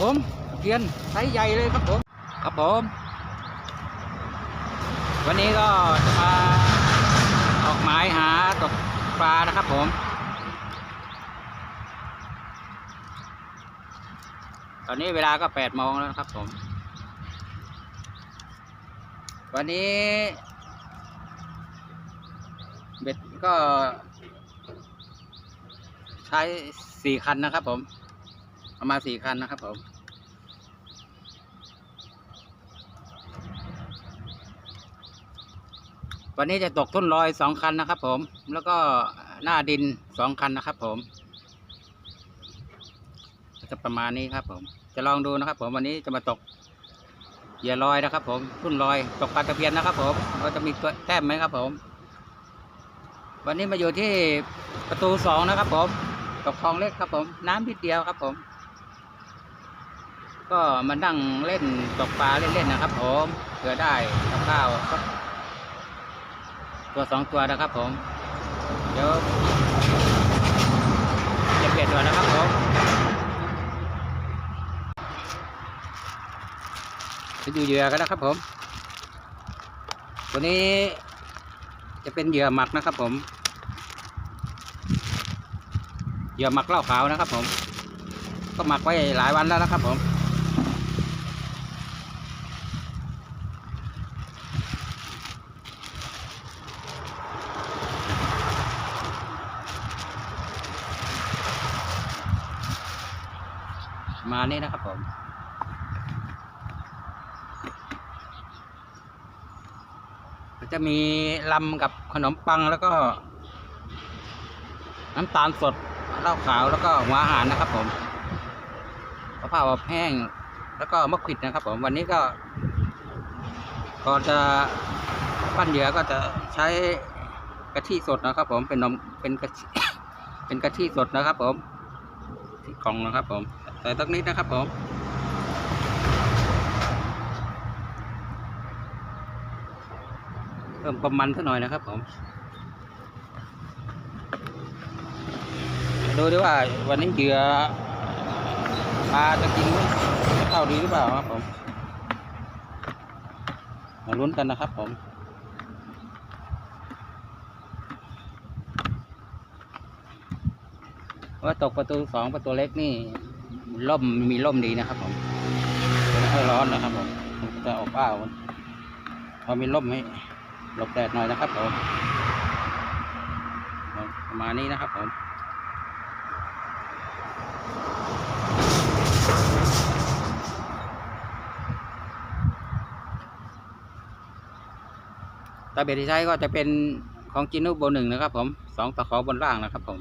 ผมเพียนไซส์ใหญ่เลยครับผม ครับผม วันนี้ก็จะมาออกหมายหาตกปลานะครับผม ตอนนี้เวลาก็แปดโมงแล้วนะครับผม วันนี้เบ็ดก็ ใช้สี่คันนะครับผม เอามาสี่คันนะครับผมวันนี้จะตกทุ่นลอยสองคันนะครับผม แล้วก็หน้าดินสองคันนะครับผมจะประมาณนี้ครับผม จะลองดูนะครับ ผมวันนี้จะมาตกเหยื่อลอยนะครับ ผมทุ่นลอยตกปลาตะเพียนนะครับ ผมเราจะมีตัวแต้มไหมครับ ผม วันนี้มาอยู่ที่ประตูสองนะครับ ผมตกคลองเล็กครับ ผม น้ำนิดเดียวครับ ผม ก็มานั่งเล่นตกปลาเล่นๆนะครับ ผมเผื่อได้กับข้าวสักตัวสองตัวนะครับ ผม เดี๋ยวจะเปลี่ยนตัวนะครับผมไปดูเหยื่อกันนะครับ ผม ตัวนี้จะเป็นเหยื่อหมักนะครับ ผมเหยื่อหมักเหล้าขาวนะครับ ผม ก็หมักไว้หลายวันแล้วนะครับ ผม มานี่นะครับผมจะมีลำกับขนมปังแล้วก็ น้ำตาลสดเหล้าขาวแล้วก็หัวอาหารนะครับ ผมมะเพราวอบแห้งแล้วก็มะขวิดนะครับ ผมวันนี้ก็ก็จะปั้นเหยื่อก็จะใช้กะทิสดนะครับ ผมเป็นนมเป็นกะทิเป็นกะทิสดนะครับ ผมที่กล่องนะครับผม ใส่ตักนิดนะครับผมเพิ่มความมันสักหน่อยนะครับผมดูดิว่าวันนี้เหยื่อปลาจะกินเข้าดีหรือเปล่าครับผมมาลุ้นกันนะครับผมว่าตกประตูสองประตูเล็กนี่ ล่มมีล่มดีนะครับผมไม่ค่อยร้อนนะครับผมจะอบอ้าวพอมีล่มให้หลบแดดหน่อยนะครับผมประมาณนี้นะครับผมตาเบ็ดที่ใช้ก็จะเป็นของจินุโบหนึ่งนะครับผมสองตะขอบนล่างนะครับผม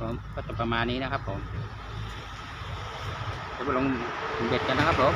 ผมก็จะประมาณนี้นะครับผมเดี๋ยวไปลงเบ็ดกันนะครับผม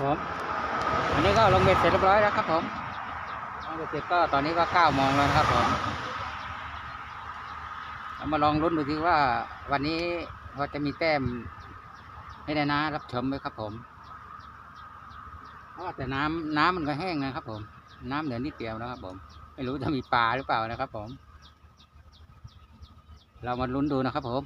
ผมอันนี้ก็ลงเบ็ดเสร็จเรียบร้อยแล้วครับผมลงเบ็ดเสร็จก็ตอนนี้ก็เก้าโมงแล้วนะครับผมเรามาลองลุ้นดูที่ว่าวันนี้พอจะมีแต้มให้ได้นะรับชมไหมครับผมเพราะแต่น้ำน้ำมันก็แห้งนะครับ ผม น้ำเหลือนิดเดียวนะครับ ผม ไม่รู้จะมีปลาหรือเปล่านะครับ ผม เรามาลุ้นดูนะครับผม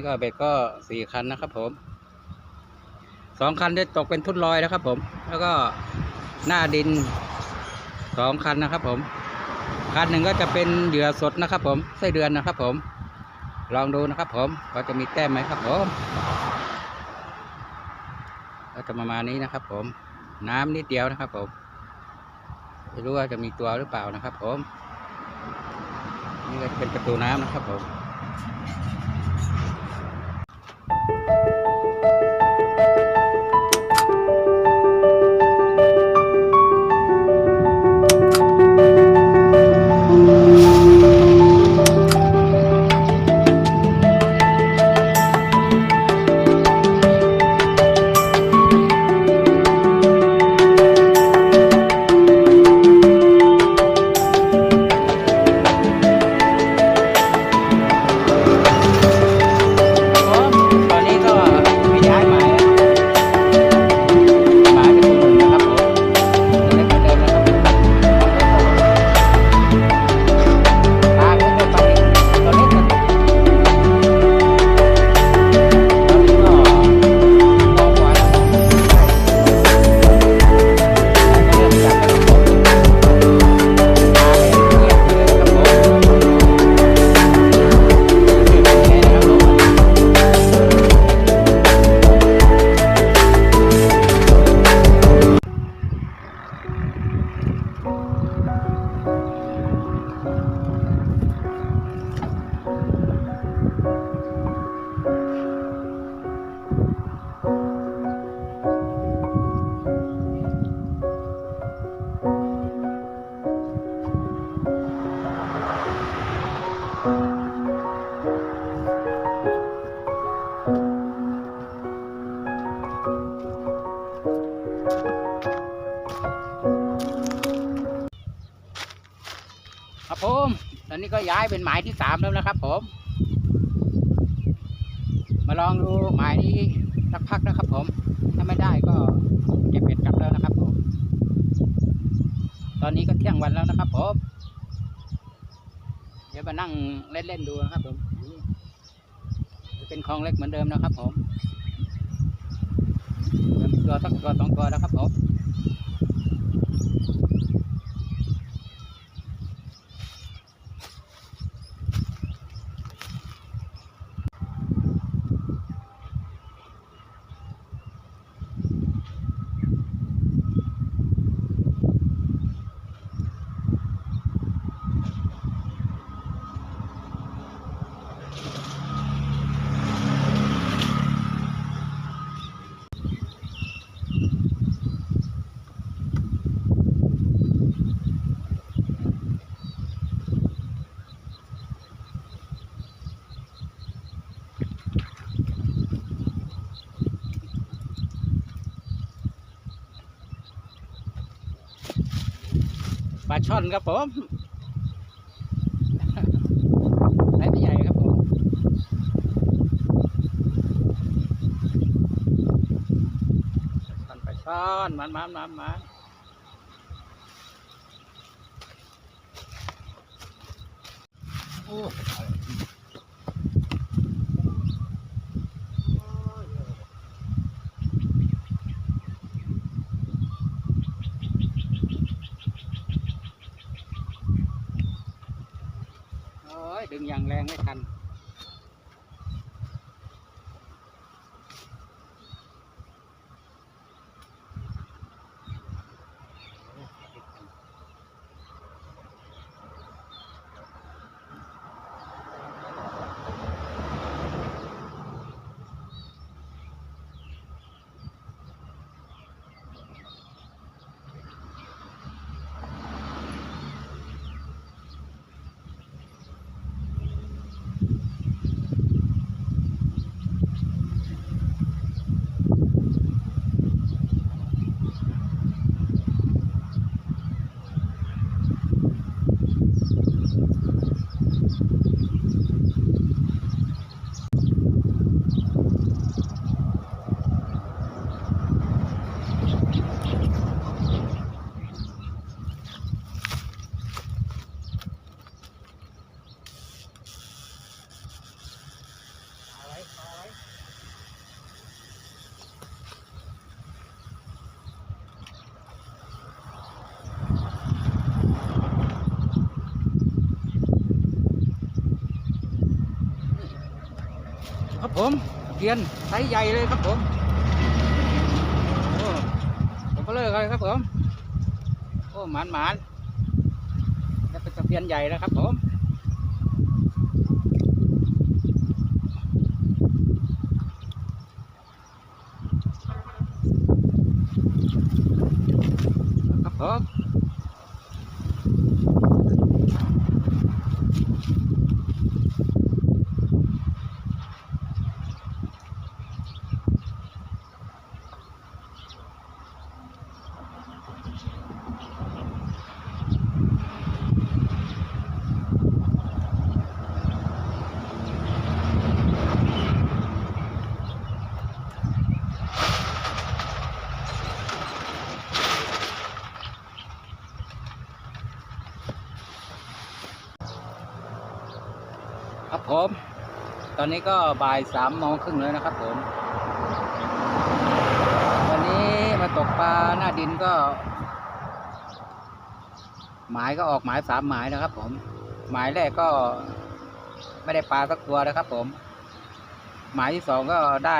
นี่ก็เบ็ดก็สี่คันนะครับผมสองคันได้ตกเป็นทุ่นลอยนะครับผม แล้วก็หน้าดินสองคันนะครับผม คันหนึ่งก็จะเป็นเหยื่อสดนะครับผมไส้เดือนนะครับผม ลองดูนะครับผมว่าจะมีแต้มไหมครับผมก็จะประมาณนี้นะครับผม น้ำนิดเดียวนะครับผมไม่รู้ว่าจะมีตัวหรือเปล่านะครับผม นี่ก็เป็นประตูน้ำนะครับผม ก็ย้ายเป็นหมายที่สามแล้วนะครับ ผม มาลองดูหมายนี้สักพักนะครับ ผม ถ้าไม่ได้ก็เก็บเบ็ดกลับแล้วนะครับ ผม ตอนนี้ก็เที่ยงวันแล้วนะครับ ผม เดี๋ยวมานั่งเล่นๆดูนะครับ ผมจะเป็นคลองเล็กเหมือนเดิมนะครับ ผมตัวสักตัวสองตัวแล้วครับผม ช่อนครับผมไซส์ไม่ใหญ่ครับผมช่อนไปช่อนมันมันมันมันโอ้โอ้ยดึ งอย่างแรงไม่ทัน ครับผมเกียนไซส์ใหญ่เลยครับผมโอ้ผมก็เลิกเลยครับผมโอ้หมานหมานจะเป็นตะเพียนใหญ่แล้วครับผม ครับผม ตอนนี้ก็บ่ายสามโมงครึ่งแล้วนะครับผม วันนี้มาตกปลาหน้าดินก็ หมายก็ออกหมายสามหมายนะครับผม หมายแรกก็ไม่ได้ปลาสักตัวนะครับผม หมายที่สองก็ได้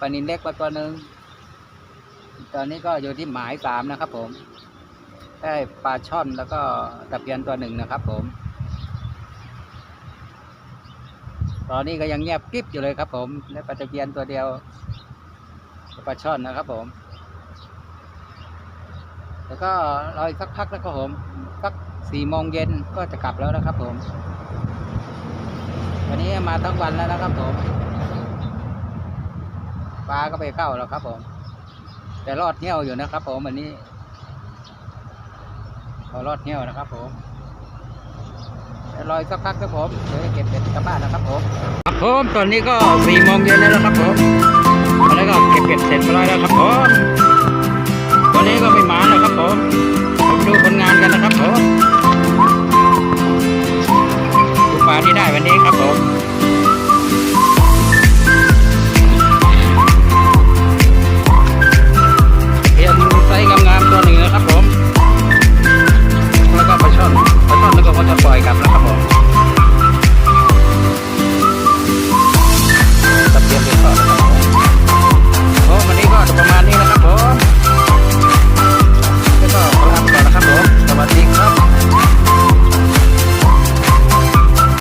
ปลานินเล็กมาตัวหนึ่ง ตอนนี้ก็อยู่ที่หมายสามนะครับผม ได้ปลาช่อนแล้วก็ตะเพียนตัวหนึ่งนะครับผม ตอนนี้ก็ยังเงียบกริบอยู่เลยครับ ผมได้ปลาตะเพียนตัวเดียวปลาช่อนนะครับ ผม แล้วก็รออีกสักพักนะครับผมสักสี่โมงเย็นก็จะกลับแล้วนะครับ ผม วันนี้มาทั้งวันแล้วนะครับ ผมปลาก็ไปเข้าแล้วครับ ผม แต่รอดเหี้ยวอยู่นะครับ ผมวันนี้พอรอดเหี้ยวนะครับ ผม รออีกสักพักครับผมเดี๋ยวจะเก็บเบ็ดกลับบ้านนะครับผมครับผมตอนนี้ก็สี่โมงเย็นแล้วครับผมตอนนี้ก็เก็บเบ็ดเสร็จเรียบร้อยแล้วครับผมตอนนี้ก็ไม่หมาแล้วครับผมผมดูผลงานกันนะครับผมดูปลาที่ได้วันนี้ครับผม